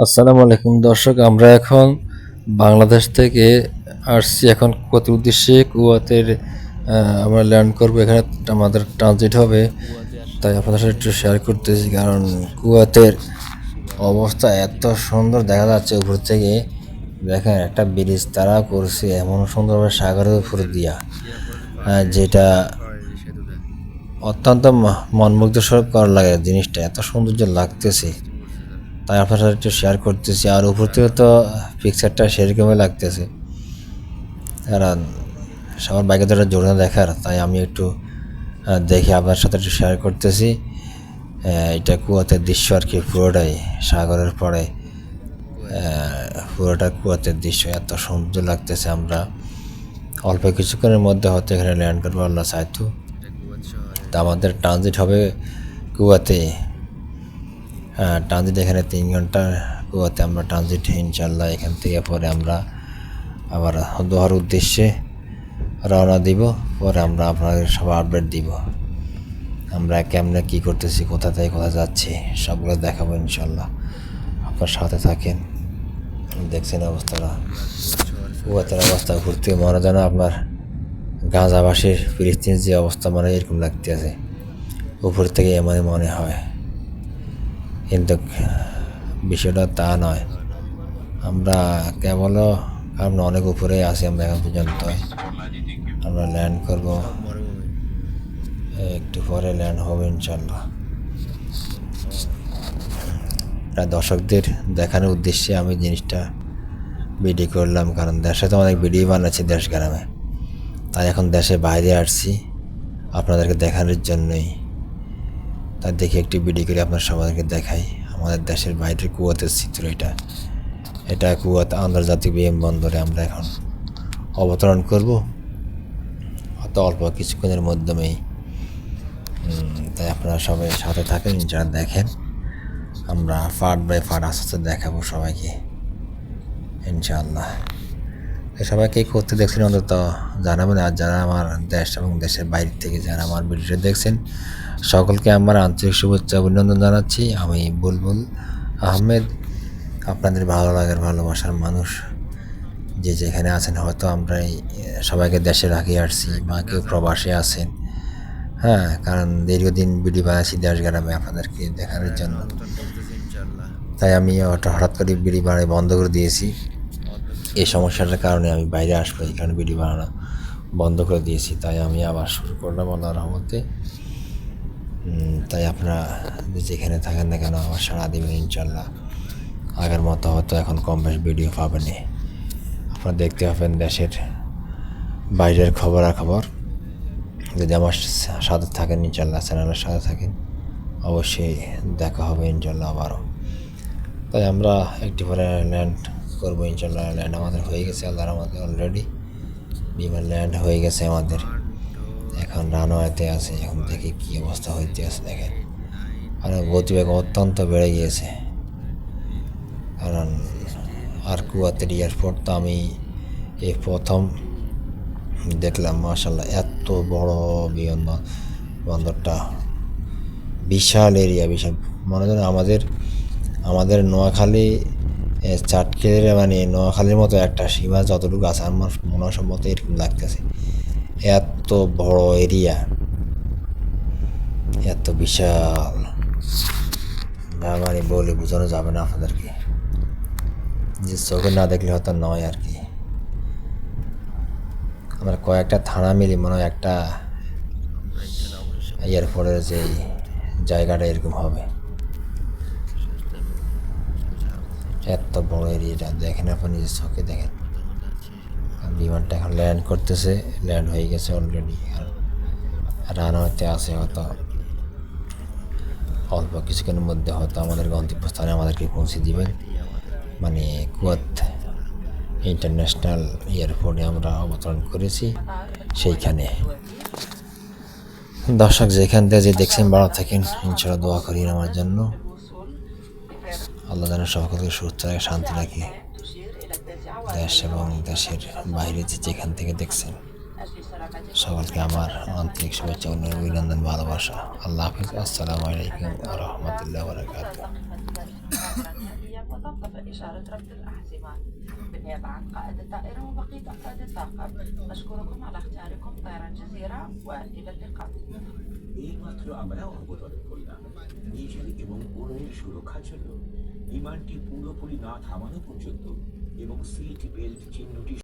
আসসালামু আলাইকুম দর্শক আমরা এখন বাংলাদেশ থেকে আসছি। এখন কুয়াতের উদ্দেশ্যে? কুয়াতের আমরা ল্যান্ড করব। এখানে আমাদের ট্রানজিট হবে। তাই আপনাদের সাথে একটু শেয়ার করতেছি কারণ কুয়াতের অবস্থা এত সুন্দর দেখা যাচ্ছে উপর থেকে। দেখেন একটা ব্রিজ তারা করছে এমন সুন্দরভাবে সাগরের উপর দিয়া। আহ, যেটা অত্যন্ত ম- মনমুগ্ধস্বরূপ করা লাগে জিনিসটা। এত সৌন্দর্য লাগতেছে। তাই আপনার সাথে একটু শেয়ার করতেছি। আর উপর থেকে তো পিকচারটা সেরকমই লাগতেছে। কারণ সবার বাইকে তো জোরে দেখার, তাই আমি একটু দেখে আপনার সাথে একটু শেয়ার করতেছি। এটা কুয়াতের দৃশ্য আর কি, পুরোটাই সাগরের পরে। পুরোটা কুয়াতের দৃশ্য, এত সুন্দর লাগতেছে আমরা। অল্প কিছুক্ষণের মধ্যে হয়তো এখানে ল্যান্ড করব আল্লাহ সাইতু তা আমাদের ট্রানজিট হবে কুয়াতে। ট্রানজিট এখানে তিন ঘণ্টা কুয়াতে আমরা ট্রানজিট ইনশাল্লাহ এখান থেকে পরে আমরা আবার দোহার উদ্দেশ্যে রওনা দিব, পরে আমরা আপনাদের সব আপডেট দিব। আমরা কেমনে কী করতেছি, কোথা থেকে কোথায় যাচ্ছি, সবগুলো দেখাবো ইনশাল্লাহ আপনার সাথে থাকেন, দেখছেন অবস্থাটা। কুয়াতের অবস্থা ঘুরতে মনে যেন আপনার গাঁজাবাসীর ফিলিস্তিনের যে অবস্থা মানে এরকম লাগতে আছে উপর থেকে এমনই মনে হয়। কিন্তু বিষয়টা তা নয়। আমরা কেবল আমরা অনেক উপরে আছি আমরা এখন পর্যন্ত। আমরা ল্যান্ড করব। একটু পরে ল্যান্ড হবে ইনশাল্লাহ প্রায় দর্শকদের দেখানোর উদ্দেশ্যে আমি জিনিসটা ভিডিও করলাম, কারণ দেশে তো অনেক ভিডিও বানাচ্ছি দেশ গ্রামে। তাই এখন দেশে বাইরে আসছি। আপনাদেরকে দেখানোর জন্যই। তাই দেখি একটি ভিডিও করে আপনার সবাইকে দেখাই। আমাদের দেশের বাইরের কুয়াতের চিত্র এটা। এটা কুয়াত আন্তর্জাতিক বিমানবন্দরে আমরা এখন অবতরণ করব। অত অল্প কিছুক্ষণের মাধ্যমেই তাই আপনারা সবাই সাথে থাকেন, যারা দেখেন। আমরা ফাট বাই ফাট আস্তে আস্তে দেখাবো সবাইকে। ইনশাআল্লাহ। সবাইকে করতে দেখছেন অন্তত জানাবেন আর যারা আমার দেশ এবং দেশের বাইরে থেকে যারা আমার ভিডিওটা দেখছেন সকলকে আমার আন্তরিক শুভেচ্ছা অভিনন্দন জানাচ্ছি। আমি বুলবুল আহমেদ আপনাদের ভালো লাগার ভালোবাসার মানুষ। যে যেখানে আছেন হয়তো আমরা এই সবাইকে দেশে রাখিয়ে আসছি বা কেউ প্রবাসে আছেন। হ্যাঁ কারণ দীর্ঘদিন ভিডিও বানাচ্ছি দেশ গ্রামে আপনাদেরকে দেখানোর জন্য। তাই আমি ওটা হঠাৎ করে বিড়ি বানাই বন্ধ করে দিয়েছি। এই সমস্যাটার কারণে আমি বাইরে আসব এই কারণে ভিডিও বানানো বন্ধ করে দিয়েছি। তাই আমি আবার শুরু করলাম আল্লাহর রহমতে। তাই আপনারা যেখানে থাকেন না কেন আমার সারা দেবেন ইনশাল্লাহ। আগের মতো হয়তো এখন কম বেশ ভিডিও পাবেন আপনারা দেখতে পাবেন দেশের বাইরের খবরাখবর। যদি আমার সাথে থাকেন, ইনশাল্লাহ চ্যানেলের সাথে থাকেন, অবশ্যই দেখা হবে ইনশাল্লাহ আবারও। তাই আমরা একটি পরে ল্যান্ড করব ইনশাল্লাহ। ল্যান্ড আমাদের হয়ে গেছে, আল্লাহর আমাদের অলরেডি বিমান ল্যান্ড হয়ে গেছে আমাদের। এখন রানওয়েতে আছে, এখন দেখি কী অবস্থা হইতে আছে, দেখেন। আর গতিবেগ অত্যন্ত বেড়ে গিয়েছে। কারণ আর কুয়াতের এয়ারপোর্ট তো আমি এই প্রথম দেখলাম মাশাল্লাহ এত বড় বিমান বন্দরটা বিশাল এরিয়া বিশাল। মনে হয় আমাদের আমাদের নোয়াখালী চাটকের মানে নোয়াখালীর মতো একটা সীমা যতটুকু আছে, আমার মনে সম্ভবত এরকম লাগতেছে। এত বড় এরিয়া, এত বিশাল। যা মানে বলে বোঝানো যাবে না আপনাদেরকে। যে চোখে না দেখলে হয়তো নয় আর কি। আমরা কয়েকটা থানা মিলি মনে হয় একটা এয়ারপোর্টের যে জায়গাটা এরকম হবে। এত বড় এরিয়াটা, দেখেন আপনি নিজের চোখে দেখেন। বিমানটা এখন ল্যান্ড করতেছে ল্যান্ড হয়ে গেছে অলরেডি আর রানওয়েতে আছে হয়তো অল্প কিছুক্ষণের মধ্যে হয়তো আমাদের গন্তব্যস্থানে আমাদেরকে পৌঁছে দিবেন মানে কুয়াত ইন্টারন্যাশনাল এয়ারপোর্টে আমরা অবতরণ করেছি সেইখানে। দর্শক, যেখান থেকে যে দেখছেন, ভালো থাকেন। ইনশাল্লাহ দোয়া করি আমার জন্য। আল্লাহ যেন সকলকে সুস্থ রাখে, শান্তি রাখে। দেশ এবং দেশের বাইরে যে যেখান থেকে দেখছেন সকলকে আমার আন্তরিক শুভেচ্ছা ও অভিনন্দন ভালোবাসা আল্লাহ হাফিজ আসসালামু আলাইকুম রহমতুল্লাহ বারকাত خطبت فإشارة ربط الأحزمة بالنيابة عن قائد الطائرة وبقية أفراد الطاقم نشكركم على اختياركم طيران جزيرة وإلى اللقاء এইমাত্র আমরা অবতরণ করলাম নিজের এবং অন্যের সুরক্ষার জন্য বিমানটি পুরোপুরি না থামানো পর্যন্ত এবং সিট বেল্ট চিহ্নটি